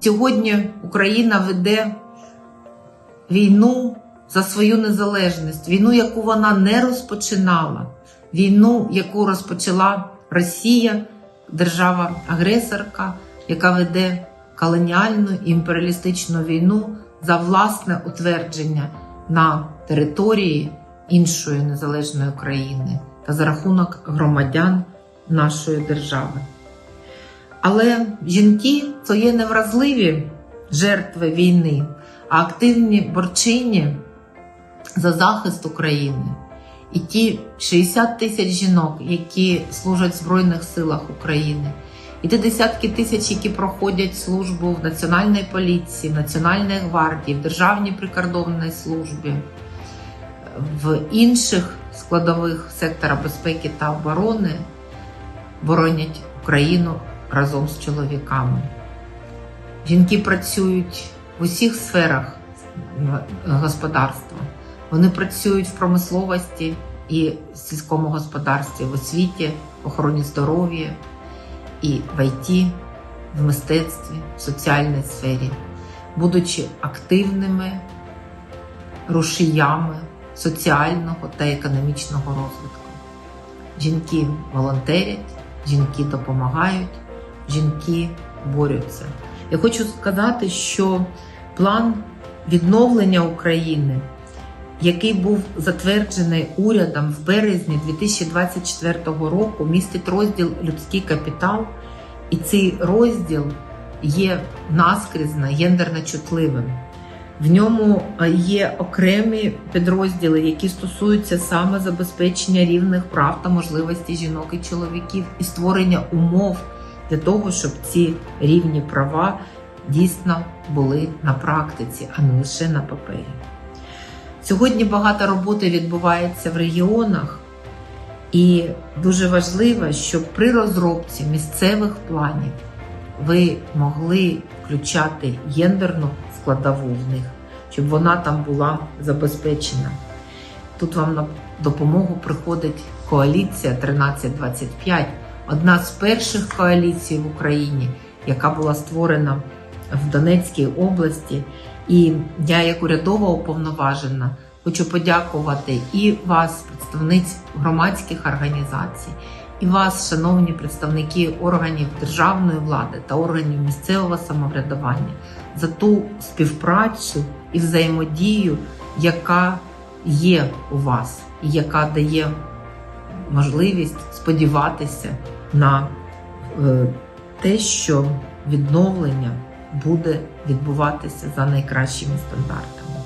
Сьогодні Україна веде війну за свою незалежність, війну, яку вона не розпочинала, війну, яку розпочала Росія, держава-агресорка, яка веде колоніальну імперіалістичну війну за власне утвердження на території іншої незалежної країни та за рахунок громадян нашої держави. Але жінки це є невразливі жертви війни, а активні борчині за захист України. І ті 60 тисяч жінок, які служать в Збройних силах України, і ті десятки тисяч, які проходять службу в Національній поліції, в Національній гвардії, в Державній прикордонній службі, в інших складових сектора безпеки та оборони, боронять Україну разом з чоловіками. Жінки працюють в усіх сферах господарства. Вони працюють в промисловості і в сільському господарстві, в освіті, в охороні здоров'я, і в ІТ, в мистецтві, в соціальній сфері, будучи активними рушіями соціального та економічного розвитку. Жінки волонтерять, жінки допомагають, жінки борються. Я хочу сказати, що план відновлення України, який був затверджений урядом в березні 2024 року, містить розділ Людський капітал, і цей розділ є наскрізно гендерно чутливим. В ньому є окремі підрозділи, які стосуються саме забезпечення рівних прав та можливостей жінок і чоловіків, і створення умов для того, щоб ці рівні права дійсно були на практиці, а не лише на папері. Сьогодні багато роботи відбувається в регіонах, і дуже важливо, щоб при розробці місцевих планів ви могли включати гендерну складову в них, щоб вона там була забезпечена. Тут вам на допомогу приходить коаліція 1325, одна з перших коаліцій в Україні, яка була створена в Донецькій області. І я, як урядова уповноважена, хочу подякувати і вас, представниць громадських організацій, і вас, шановні представники органів державної влади та органів місцевого самоврядування, за ту співпрацю і взаємодію, яка є у вас, і яка дає можливість сподіватися на е, те, що відновлення буде відбуватися за найкращими стандартами.